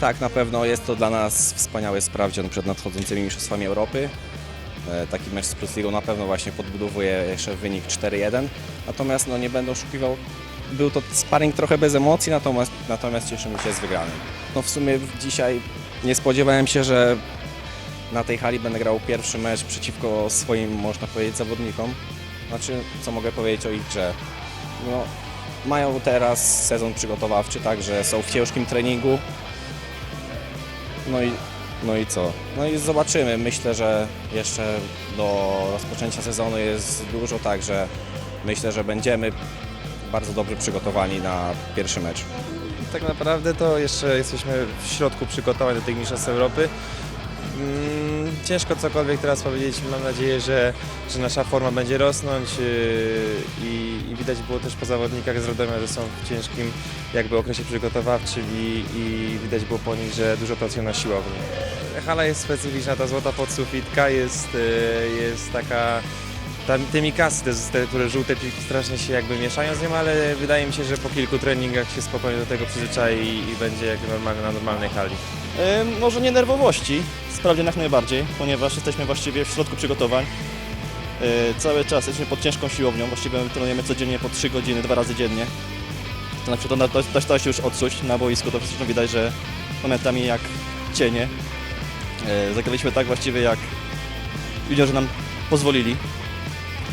Tak, na pewno jest to dla nas wspaniały sprawdzian przed nadchodzącymi Mistrzostwami Europy. E, Taki mecz z Plus Ligą na pewno właśnie podbudowuje jeszcze wynik 4-1. Natomiast no, nie będę oszukiwał, był to sparring trochę bez emocji, natomiast, natomiast cieszymy się z wygranej. No w sumie dzisiaj nie spodziewałem się, że na tej hali będę grał pierwszy mecz przeciwko swoim, można powiedzieć, zawodnikom. Znaczy, co mogę powiedzieć o ich grze? No, mają teraz sezon przygotowawczy, także są w ciężkim treningu. No i, no i co? No i zobaczymy. Myślę, że jeszcze do rozpoczęcia sezonu jest dużo, także myślę, że będziemy bardzo dobrze przygotowani na pierwszy mecz. Tak naprawdę to jeszcze jesteśmy w środku przygotowań do tych Mistrzostw Europy. Mm, Ciężko cokolwiek teraz powiedzieć. Mam nadzieję, że, że nasza forma będzie rosnąć i, i widać było też po zawodnikach z Radomia, że są w ciężkim jakby okresie przygotowawczym i, i widać było po nich, że dużo pracują na siłowni. Hala jest specyficzna, ta złota podsufitka jest, yy, jest taka tam, te mikasy, te, te, które żółte piłki strasznie się jakby mieszają z nią, ale wydaje mi się, że po kilku treningach się spokojnie do tego przyzwyczai i, i będzie jak normalnie na normalnej hali. E, może nie nerwowości, sprawdzian jak najbardziej, ponieważ jesteśmy właściwie w środku przygotowań. E, cały czas jesteśmy pod ciężką siłownią, właściwie trenujemy codziennie po 3 godziny, dwa razy dziennie. To na przykład to, to się już odczuć na boisku, to wszystko widać, że momentami jak cienie. E, zagraliśmy tak właściwie jak juniorzy nam pozwolili,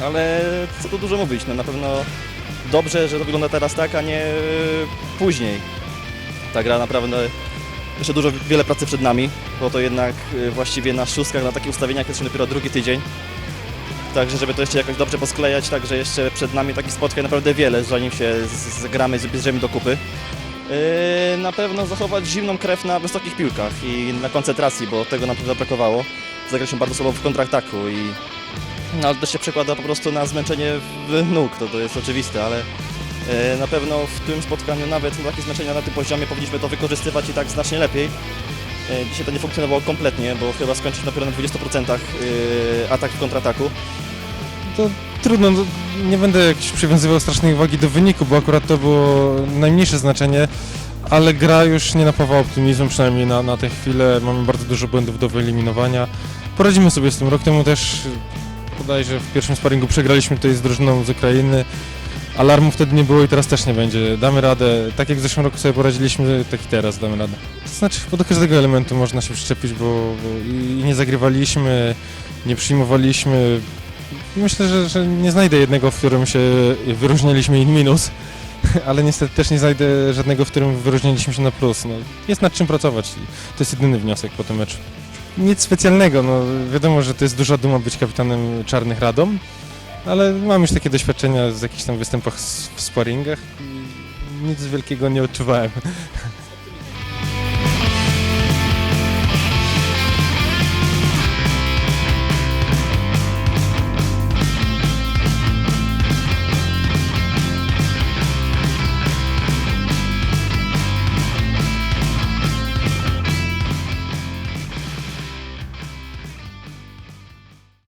ale co tu dużo mówić, no na pewno dobrze, że to wygląda teraz tak, a nie e, później. Ta gra naprawdę jeszcze dużo, wiele pracy przed nami, bo to jednak y, właściwie na szóstkach, na takich ustawieniach jest dopiero drugi tydzień. Także żeby to jeszcze jakoś dobrze posklejać, także jeszcze przed nami takich spotkań naprawdę wiele, zanim się zgramy, zbierzemy do kupy. Yy, na pewno zachować zimną krew na wysokich piłkach i na koncentracji, bo tego pewno brakowało. Zagraliśmy bardzo słabo w kontrataku i no, to się przekłada po prostu na zmęczenie nóg, to, to jest oczywiste, ale E, Na pewno w tym spotkaniu nawet na takie zmęczenia na tym poziomie powinniśmy to wykorzystywać i tak znacznie lepiej. E, Dzisiaj to nie funkcjonowało kompletnie, bo chyba skończyliśmy dopiero na 20% e, atak w kontrataku. To trudno, no, nie będę jakiś przywiązywał strasznej uwagi do wyniku, bo akurat to było najmniejsze znaczenie, ale gra już nie napawa optymizmem, przynajmniej na, na tę chwilę. Mamy bardzo dużo błędów do wyeliminowania. Poradzimy sobie z tym. Rok temu też bodajże w pierwszym sparingu przegraliśmy tutaj z drużyną z Ukrainy. Alarmu wtedy nie było i teraz też nie będzie. Damy radę. Tak jak w zeszłym roku sobie poradziliśmy, tak i teraz damy radę. To znaczy, bo do każdego elementu można się przyczepić, bo, bo i nie zagrywaliśmy, nie przyjmowaliśmy. Myślę, że, że nie znajdę jednego, w którym się wyróżnialiśmy in minus, ale niestety też nie znajdę żadnego, w którym wyróżniliśmy się na plus. No, jest nad czym pracować to jest jedyny wniosek po tym meczu. Nic specjalnego, no wiadomo, że to jest duża duma być kapitanem Czarnych Radom, ale mam już takie doświadczenia z jakichś tam występach w sparingach i nic wielkiego nie odczuwałem.